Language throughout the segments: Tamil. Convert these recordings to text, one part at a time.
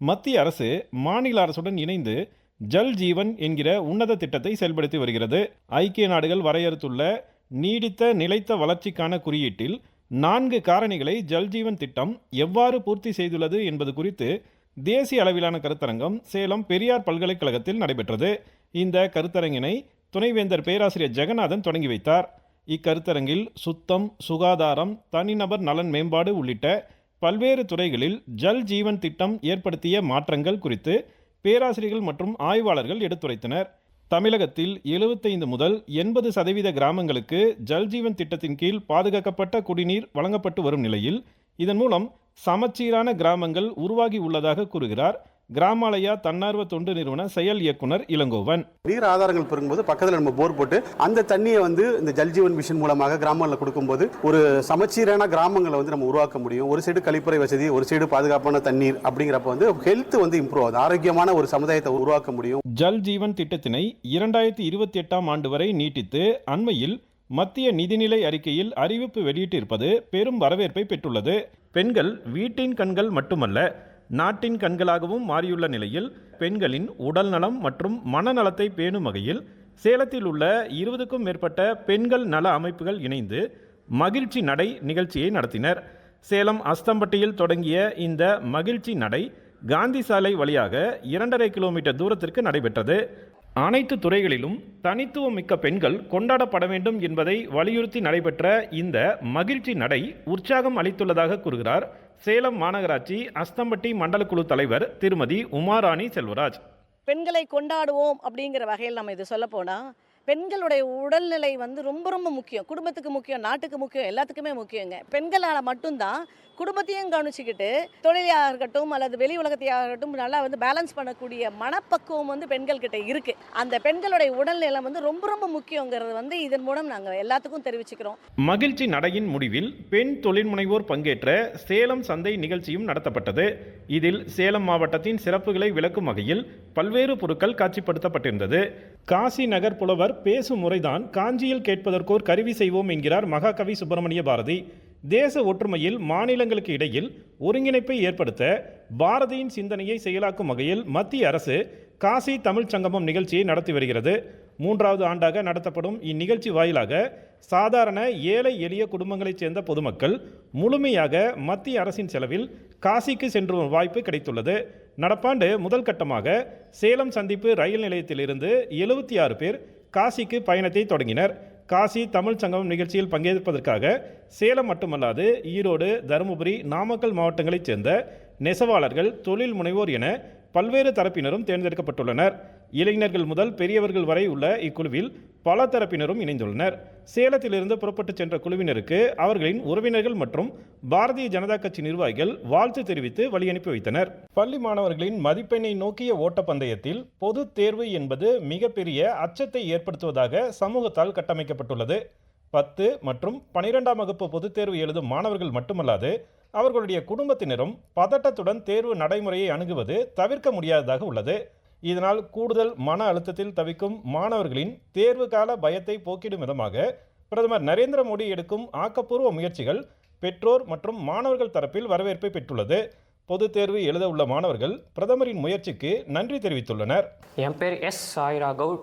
மத்திய அரசு மாநில அரசுடன் இணைந்து ஜல் ஜீவன் என்கிற உன்னத திட்டத்தை செயல்படுத்தி வருகிறது. ஐக்கிய நாடுகள் வரையறுத்துள்ள நீடித்த நிலைத்த வளர்ச்சிக்கான குறியீட்டில் நான்கு காரணிகளை ஜல் ஜீவன் திட்டம் எவ்வாறு பூர்த்தி செய்துள்ளது என்பது குறித்து தேசிய அளவிலான கருத்தரங்கம் சேலம் பெரியார் பல்கலைக்கழகத்தில் நடைபெற்றது. இந்த கருத்தரங்கினை துணைவேந்தர் பேராசிரியர் ஜெகநாதன் தொடங்கி வைத்தார். இக்கருத்தரங்கில் சுத்தம் சுகாதாரம் தனிநபர் நலன் மேம்பாடு உள்ளிட்ட பல்வேறு துறைகளில் ஜல் ஜீவன் திட்டம் ஏற்படுத்திய மாற்றங்கள் குறித்து பேராசிரியர்கள் மற்றும் ஆய்வாளர்கள் எடுத்துரைத்தனர். தமிழகத்தில் 75 முதல் எண்பது சதவீத கிராமங்களுக்கு ஜல் ஜீவன் திட்டத்தின் கீழ் பாதுகாக்கப்பட்ட குடிநீர் வழங்கப்பட்டு வரும் நிலையில் இதன் மூலம் சமச்சீரான கிராமங்கள் உருவாகி உள்ளதாக கூறுகிறார் கிராமாலயா தன்னார்வ தொண்டு நிறுவன செயல் இயக்குனர் இளங்கோவன். நீர் ஆதாரங்கள் பெருங்கும்போது பக்கத்தில் நம்ம போர் போட்டு அந்த தண்ணியை வந்து இந்த ஜல்ஜீவன் மிஷன் மூலமாக கிராமங்களில் கொடுக்கும்போது ஒரு சமச்சீரான கிராமங்களை வந்து நம்ம உருவாக்க முடியும். ஒரு சைடு கழிப்பறை வசதி ஒரு சைடு பாதுகாப்பான தண்ணீர் அப்படிங்கிறப்ப வந்து ஹெல்த் வந்து இம்ப்ரூவ் ஆகுது. ஆரோக்கியமான ஒரு சமுதாயத்தை உருவாக்க முடியும். ஜல் ஜீவன் திட்டத்தினை இரண்டாயிரத்தி இருபத்தி எட்டாம் ஆண்டு வரை நீட்டித்து அண்மையில் மத்திய நிதிநிலை அறிக்கையில் அறிவிப்பு வெளியிட்டிருப்பது பெரும் வரவேற்பை பெற்றுள்ளது. பெண்கள் வீட்டின் கண்கள் மட்டுமல்ல நாட்டின் கண்களாகவும் மாறியுள்ள நிலையில் பெண்களின் உடல்நலம் மற்றும் மனநலத்தை பேணும் வகையில் சேலத்தில் உள்ள இருபதுக்கும் மேற்பட்ட பெண்கள் நல அமைப்புகள் இணைந்து மகிழ்ச்சி நடை நிகழ்ச்சியை நடத்தினர். சேலம் அஸ்தம்பட்டியில் தொடங்கிய இந்த மகிழ்ச்சி நடை காந்தி சாலை வழியாக இரண்டரை கிலோமீட்டர் தூரத்திற்கு நடைபெற்றது. அனைத்து துறைகளிலும் தனித்துவம் மிக்க பெண்கள் கொண்டாடப்பட வேண்டும் என்பதை வலியுறுத்தி நடைபெற்ற இந்த மகிழ்ச்சி நடை உற்சாகம் அளித்துள்ளதாக கூறுகிறார் சேலம் மாநகராட்சி அஸ்தம்பட்டி மண்டல குழு தலைவர் திருமதி உமாராணி செல்வராஜ். பெண்களை கொண்டாடுவோம் அப்படிங்கிற வகையில் நம்ம இது சொல்ல போனால் பெண்களுடைய உடல்நிலை வந்து ரொம்ப ரொம்ப முக்கியம். குடும்பத்துக்கு முக்கியம் நாட்டுக்கு முக்கியம் எல்லாத்துக்குமே முக்கியங்க. பெண்களால் மட்டும்தான் குடும்பத்தையும் கவனிச்சுக்கிட்டு தொழிலாக இருக்கட்டும் அல்லது வெளி உலகத்தையாக இருக்கட்டும் நல்லா வந்து பேலன்ஸ் பண்ணக்கூடிய மனப்பக்குவம் வந்து பெண்கள் கிட்ட இருக்கு. அந்த பெண்களுடைய உடல்நிலை வந்து ரொம்ப ரொம்ப முக்கியங்கிறது வந்து இதன் மூலம் நாங்கள் எல்லாத்துக்கும் தெரிவிச்சுக்கிறோம். மகிழ்ச்சி நடையின் முடிவில் பெண் தொழில்முனைவோர் பங்கேற்ற சேலம் சந்தை நிகழ்ச்சியும் நடத்தப்பட்டது. இதில் சேலம் மாவட்டத்தின் சிறப்புகளை விளக்கும் வகையில் பல்வேறு பொருட்கள் காட்சிப்படுத்தப்பட்டிருந்தது. காசி நகர் புலவர் பேசும் முறைதான் காஞ்சியில் கேட்பதற்கோர் கருவி செய்வோம் என்கிறார் மகாகவி சுப்பிரமணிய பாரதி. தேச ஒற்றுமையில் மாநிலங்களுக்கு இடையில் ஒருங்கிணைப்பை ஏற்படுத்த பாரதியின் சிந்தனையை செயலாக்கும் வகையில் மத்திய அரசு காசி தமிழ் சங்கமம் நிகழ்ச்சியை நடத்தி வருகிறது. மூன்றாவது ஆண்டாக நடத்தப்படும் இந்நிகழ்ச்சி வாயிலாக சாதாரண ஏழை எளிய குடும்பங்களைச் சேர்ந்த பொதுமக்கள் முழுமையாக மத்திய அரசின் செலவில் காசிக்கு சென்று வாய்ப்பு கிடைத்துள்ளது. நடப்பாண்டு முதல் கட்டமாக சேலம் சந்திப்பு ரயில் நிலையத்திலிருந்து எழுபத்தி ஆறு பேர் காசிக்கு பயணத்தை தொடங்கினர். காசி தமிழ் சங்கமம் நிகழ்ச்சியில் பங்கேற்பதற்காக சேலம் மட்டுமல்லாது ஈரோடு தருமபுரி நாமக்கல் மாவட்டங்களைச் சேர்ந்த நெசவாளர்கள் தொழில் முனைவோர் என பல்வேறு தரப்பினரும் தேர்ந்தெடுக்கப்பட்டுள்ளனர். இளைஞர்கள் முதல் பெரியவர்கள் வரை உள்ள இக்குழுவில் பல தரப்பினரும் இணைந்துள்ளனர். சேலத்திலிருந்து புறப்பட்டுச் சென்ற குழுவினருக்கு அவர்களின் உறவினர்கள் மற்றும் பாரதிய ஜனதா கட்சி நிர்வாகிகள் வாழ்த்து தெரிவித்து வழியனுப்பி வைத்தனர். பள்ளி மாணவர்களின் மதிப்பெண்ணை நோக்கிய ஓட்டப்பந்தயத்தில் பொது தேர்வு என்பது மிகப்பெரிய அச்சத்தை ஏற்படுத்துவதாக சமூகத்தால் கட்டமைக்கப்பட்டுள்ளது. பத்து மற்றும் பனிரெண்டாம் வகுப்பு பொதுத் தேர்வு எழுதும் மாணவர்கள் மட்டுமல்லாது அவர்களுடைய குடும்பத்தினரும் பதட்டத்துடன் தேர்வு நடைமுறையை அணுகுவது தவிர்க்க முடியாததாக உள்ளது. இதனால் கூடுதல் மன அழுத்தத்தில் தவிக்கும் மாணவர்களின் தேர்வு கால பயத்தை போக்கிடும் விதமாக பிரதமர் நரேந்திர மோடி எடுக்கும் ஆக்கப்பூர்வ முயற்சிகள் பெற்றோர் மற்றும் மாணவர்கள் தரப்பில் வரவேற்பை பெற்றுள்ளது. பொது தேர்வு எழுத உள்ள மாணவர்கள் பிரதமரின் முயற்சிக்கு நன்றி தெரிவித்துள்ளனர். என் பேர் எஸ் சாய்ராகவ்.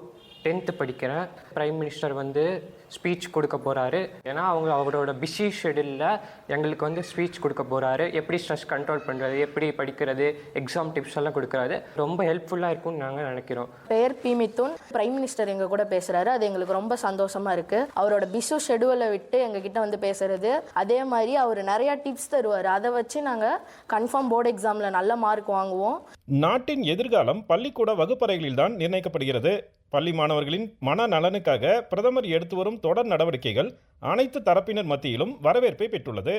டென்த்து படிக்கிறேன் பிரைம் மினிஸ்டர் வந்து ஸ்பீச் கொடுக்க போகிறாரு ஏன்னா அவங்க அவரோட பிஸி ஷெடியூலில் எங்களுக்கு வந்து ஸ்பீச் கொடுக்க போகிறாரு எப்படி ஸ்ட்ரெஸ் கண்ட்ரோல் பண்ணுறது எப்படி படிக்கிறது எக்ஸாம் டிப்ஸ் எல்லாம் கொடுக்குறாரு. ரொம்ப ஹெல்ப்ஃபுல்லாக இருக்கும்னு நாங்கள் நினைக்கிறோம். பெயர் பி மிதுன் பிரைம் மினிஸ்டர் எங்க கூட பேசுறாரு. அது எங்களுக்கு ரொம்ப சந்தோஷமா இருக்கு. அவரோட பிஸு ஷெடியூலை விட்டு எங்க கிட்ட வந்து பேசுறது. அதே மாதிரி அவர் நிறைய டிப்ஸ் தருவார். அதை வச்சு நாங்க கன்ஃபார்ம் போர்டு எக்ஸாம்ல நல்ல மார்க் வாங்குவோம். நாட்டின் எதிர்காலம் பள்ளிக்கூட வகுப்பறைகளில்தான் நிர்ணயிக்கப்படுகிறது. பள்ளி மாணவர்களின் மன நலனுக்காக பிரதமர் எடுத்து வரும் தொடர் நடவடிக்கைகள் அனைத்து தரப்பினர் மத்தியிலும் வரவேற்பை பெற்றுள்ளது.